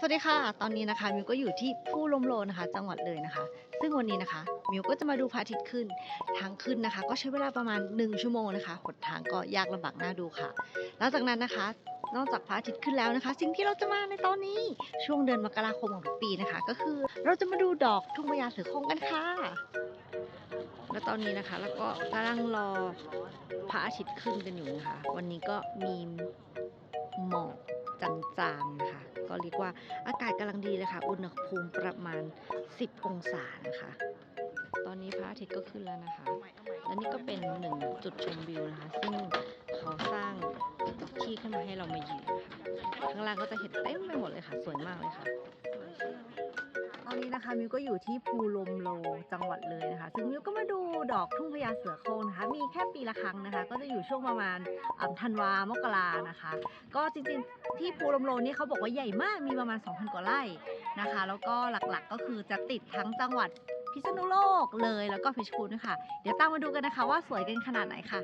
สวัสดีค่ะ ตอนนี้นะคะมิวก็อยู่ที่ผู้ลมโลนะคะ จังหวัดเลยนะคะ ซึ่งวันนี้นะคะมิวก็จะมาดูพระอาทิตย์ขึ้น ทางขึ้นนะคะ ก็ใช้เวลาประมาณ 1 ชั่วโมงนะคะหนทางก็ยากลำบากน่าดูค่ะหลังจากนั้นนะคะ นอกจากพระอาทิตย์ขึ้นแล้วนะคะ สิ่งที่เราจะมาในตอนนี้ช่วงเดือนมกราคมของทุกปีนะคะ ก็คือเราจะมาดูดอกทุ่งพญาเสือโคร่งกันค่ะ และตอนนี้นะคะ แล้วก็กำลังรอพระอาทิตย์ขึ้นกันอยู่นะคะ วันนี้ก็มีหมอก จางๆนะคะก็เรียกว่าอากาศกำลังดีเลยค่ะ อุณหภูมิประมาณ 10 องศานะคะ ตอนนี้พระอาทิตย์ก็ขึ้นแล้วนะคะ และนี่ก็เป็นหนึ่งจุดชมวิวนะคะ ซึ่งเขาสร้างที่ขึ้นมาให้เรามายืนนะคะข้างล่างก็จะเห็นเต็มไปหมดเลยค่ะ สวยมากเลยค่ะ ตอนนี้นะคะมิวก็อยู่ที่ภูลมโลจังหวัดเลยนะคะ ซึ่งมิวก็มาดูดอกทุ่งพญาเสือโคร่งนะคะ มีแค่ปีละครั้งนะคะ ก็จะอยู่ช่วงประมาณธันวามกรานะคะ ก็จริงๆที่ภูลมโลนี่เขาบอกว่าใหญ่มากมีประมาณ 2,000 กว่าไร่นะคะ แล้วก็หลักๆก็คือจะติดทั้งจังหวัดพิษณุโลกเลยแล้วก็เพชรบูรณ์ด้วยค่ะ เดี๋ยวตามมาดูกันนะคะว่าสวยกันขนาดไหนค่ะ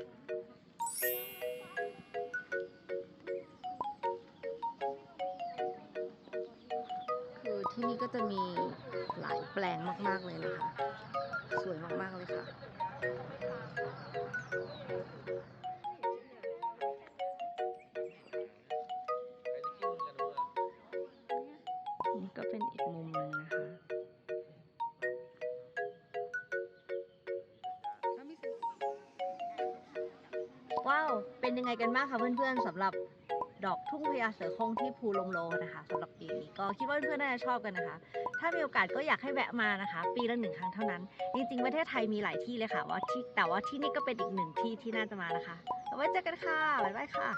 นี่ก็จะมีหลายแปลงมาก ๆ เลยนะคะ สวยมาก ๆ เลยค่ะ นี่ก็เป็นอีกมุมหนึ่งนะคะ ว้าว เป็นยังไงกันบ้างคะเพื่อน ๆสำหรับ ดอกทุ่งพญาเสือโคร่งที่ภูลมโลนะคะสำหรับปีนี้ก็คิดว่าเพื่อนๆน่าจะชอบกันนะคะ ถ้ามีโอกาสก็อยากให้แวะมานะคะ ปีละหนึ่งครั้งเท่านั้น จริงๆประเทศไทยมีหลายที่เลยค่ะว่าที่แต่ว่าที่นี่ก็เป็นอีกหนึ่งที่ที่น่าจะมานะคะไว้เจอกันค่ะบ๊ายบายค่ะ